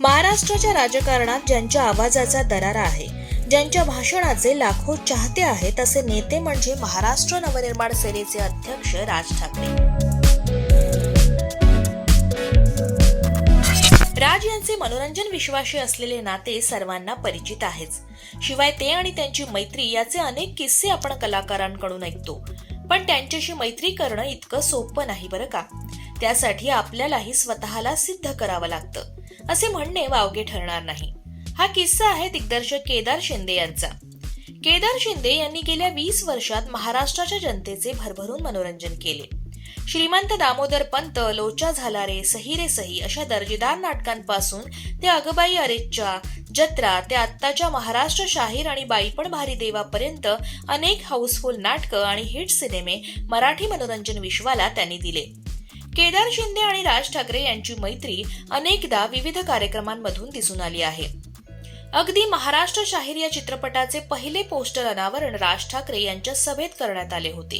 महाराष्ट्राच्या राजकारणात ज्यांच्या आवाजाचा दरारा आहे ज्यांच्या भाषणाचे लाखो चाहते आहेत असे नेते म्हणजे महाराष्ट्र नवनिर्माण सेनेचे अध्यक्ष राज ठाकरे. राज यांचे मनोरंजन विश्वाशी असलेले नाते सर्वांना परिचित आहेच. शिवाय ते आणि त्यांची मैत्री याचे अनेक किस्से आपण कलाकारांकडून ऐकतो. पण त्यांच्याशी मैत्री करणं इतकं सोपं नाही बरं का? त्यासाठी आपल्यालाही स्वतःला सिद्ध करावं लागतं. असे म्हणणे वावगे ठरणार नाही. हा किस्सा आहे दिग्दर्शक केदार शिंदे यांचा. केदार शिंदे यांनी गेल्या वीस वर्षात महाराष्ट्राच्या जनतेचे भरभरून मनोरंजन केले. श्रीमंत दामोदर पंत लोचा झाला रे सही रे सही अशा दर्जेदार नाटकांपासून ते अगबाई अरेच्या जत्रा ते आत्ताच्या महाराष्ट्र शाहीर आणि बाईपण भारी देवापर्यंत अनेक हाऊसफुल नाटकं आणि हिट सिनेमे मराठी मनोरंजन विश्वाला त्यांनी दिले. केदार शिंदे आणि राज ठाकरे यांची मैत्री अनेकदा विविध कार्यक्रमांमधून दिसून आली आहे. अगदी महाराष्ट्र शाहीर या चित्रपटाचे पहिले पोस्टर अनावरण राज ठाकरे यांच्या सभेत करण्यात आले होते.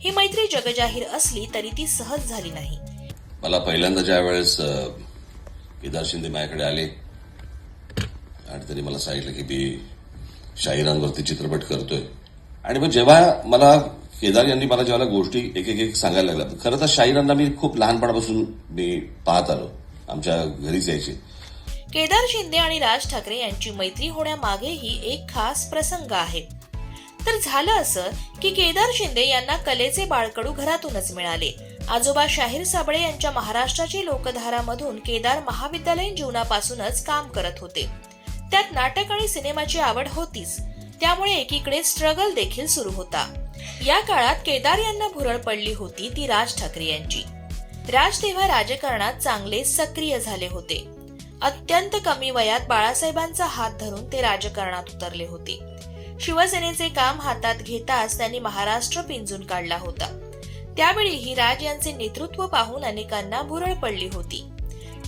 ही मैत्री जगजाहीर असली तरी ती सहज झाली नाही. मला पहिल्यांदा ज्या वेळेस केदार शिंदे माझ्याकडे आले आणि त्यांनी मला सांगितलं की मी शाहिरांवरती चित्रपट करतोय. आणि मग जेव्हा मला केदार यांनी मला जेव्हा गोष्टी एक एक एक सांगायला लागल्या. खरं तर शाहिरांना मी खूप लहानपणापासून मी पाहत आलो आमच्या घरीच यायचे. केदार शिंदे आणि राज ठाकरे यांची मैत्री होण्यामागेही एक खास प्रसंग आहे. तर झालं असं की केदार शिंदे यांना कलेचे बाळकडू घरातूनच मिळाले. आजोबा शाहीर साबळे यांच्या महाराष्ट्राची लोकधारामधून केदार महाविद्यालयीन जीवनापासूनच काम करत होते. त्यात नाटक आणि सिनेमाची आवड होतीच. त्यामुळे एकीकडे स्ट्रगल देखील सुरू होता. या काळात केदार यांना भुरळ पडली होती ती राज ठाकरे यांची. राज तेव्हा राजकारणात चांगले सक्रिय झाले होते. अत्यंत कमी वयात बाळासाहेबांचा हात धरून ते राजकारणात उतरले होते. शिवसेनेचे काम हातात घेताच त्यांनी महाराष्ट्र पिंजून काढला होता. त्यावेळीही राज यांचे नेतृत्व पाहून अनेकांना भुरळ पडली होती.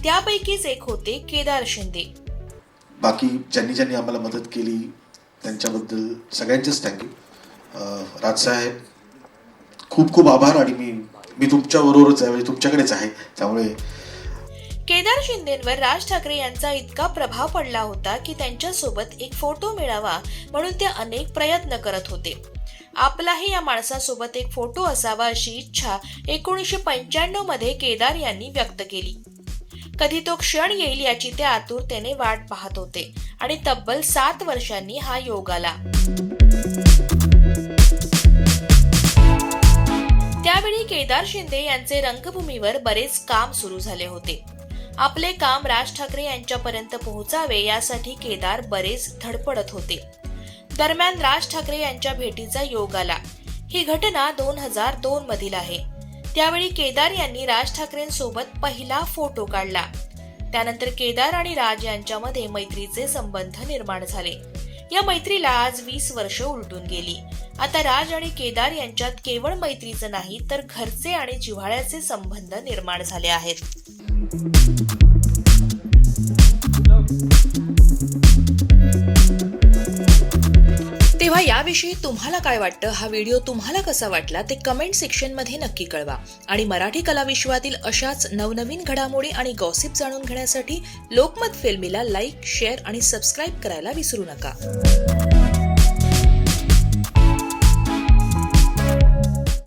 त्यापैकीच एक होते केदार शिंदे. बाकी ज्यांनी ज्यांनी आम्हाला मदत केली त्यांच्याबद्दल सगळ्यांचेच थँक्यू राजसाहेब खूप खूप आभार आणि मी मी तुमच्याबरोबरच आहे म्हणजे तुमच्याकडेच आहे. त्यामुळे केदार शिंदेवर राज ठाकरे यांचा इतका प्रभाव पडला होता की त्यांच्यासोबत एक फोटो मिळावा म्हणून ते अनेक प्रयत्न करत होते. आपलाही या माणसासोबत एक फोटो असावा अशी इच्छा एकोणीसशे पंच्याण्णवमध्ये केदार यांनी व्यक्त केली. कधी तो क्षण येईल याची ते आतुरतेने वाट पाहत होते आणि तब्बल सात वर्षांनी हा योग आला. त्यावेळी केदार शिंदे यांचे रंगभूमीवर बरेच काम सुरू झाले होते. आपले काम राज ठाकरे यांच्यापर्यंत पोहोचावे यासाठी केदार बरेच धडपडत होते. दरम्यान राज ठाकरे यांच्या भेटीचा योग आला. ही घटना दोन हजार दोन मधील आहे. त्यावेळी केदार यांनी राज ठाकरेंसोबत पहिला फोटो काढला. त्यानंतर केदार आणि राज यांच्यामध्ये मैत्रीचे संबंध निर्माण झाले. या मैत्रीला आज वीस वर्ष उलटून गेली. आता राज आणि केदार यांच्यात केवळ मैत्रीचं नाही तर घरचे आणि जिव्हाळ्याचे संबंध निर्माण झाले आहेत. तेव्हा याविषयी तुम्हाला काय वाटतं? हा व्हिडिओ तुम्हाला कसा वाटला? ते कमेंट सेक्शनमध्ये नक्की कळवा. आणि मराठी कलाविश्वातील अशाच नवनवीन घडामोडी आणि गॉसिप जाणून घेण्यासाठी लोकमत फिल्मीला लाईक शेअर आणि सबस्क्राईब करायला विसरू नका.